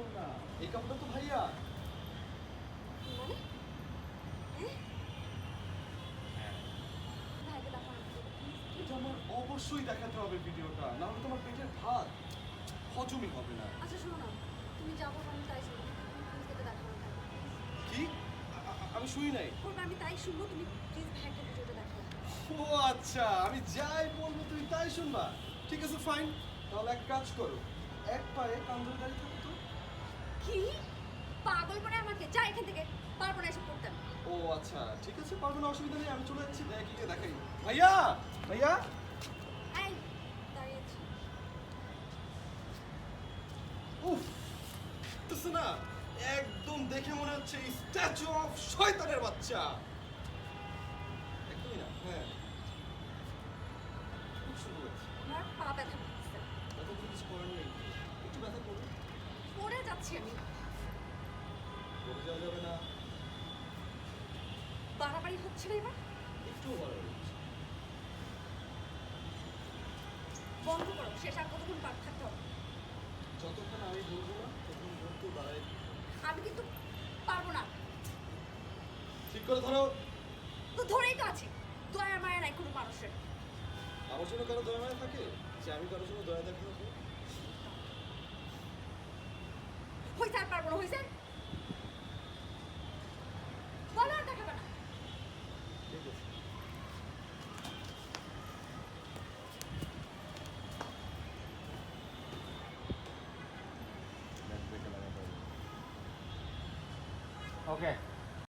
কাপড় না এই কাপড়টা তো ভাইয়া। মানে? হ্যাঁ? এটা আমার অবশ্যই দেখাতে হবে ভিডিওটা না হলে তোমার পেটের ভাত হজমই হবে না। আচ্ছা শোনো না। তুমি যাব আমি তাই শুনব। কি? আমি শুই নাই। আমি তাই শুনব তুমি প্লিজ ভাইকে ভিডিওটা দেখাও। ও আচ্ছা আমি যাই বলব তুমি তাই শুনবা। ঠিক আছে ফাইন তাহলে এক কাজ করো এক পায়ে কান্দর দাঁড়িয়ে থাকো কি? পাগল করে আমাকে। যা এখান থেকে পারব না এসব করতে। ও আচ্ছা ঠিক আছে পারব না অসুবিধা নেই আমি চলে যাচ্ছি দেখি কে দেখাই। ভাইয়া ভাইয়া? এই দাঁড়িয়েছি উফ বুঝতেছে না একদম দেখে মনে হচ্ছে স্ট্যাচু অফ শয়তানের বাচ্চা। একদমই না হ্যাঁ। খুব সুন্দর আমার পা ব্যথা করতেছে। ব্যথা কিছু করার নেই একটু ব্যথা করুন পড়ে যাচ্ছি আমি। যাবে না। বাড়াবাড়ি হচ্ছে না এবার? একটু বন্ধ করো শেষ আর কতক্ষণ পার থাকতে হবে? যতক্ষণ আমি বলব না ততক্ষণ বলতে দাঁড়ায় আমি কিন্তু পারব না। ঠিক করে ধরো। তো ধরেই তো আছি। দয়া মায়া নাই কোনো মানুষের। আমার জন্য কারও দয়া মায়া থাকে? যে আমি কারোর জন্য দয়া হয়েছে আর পারব না হয়েছে বলো আর দেখাবে না। ঠিক আছে ওকে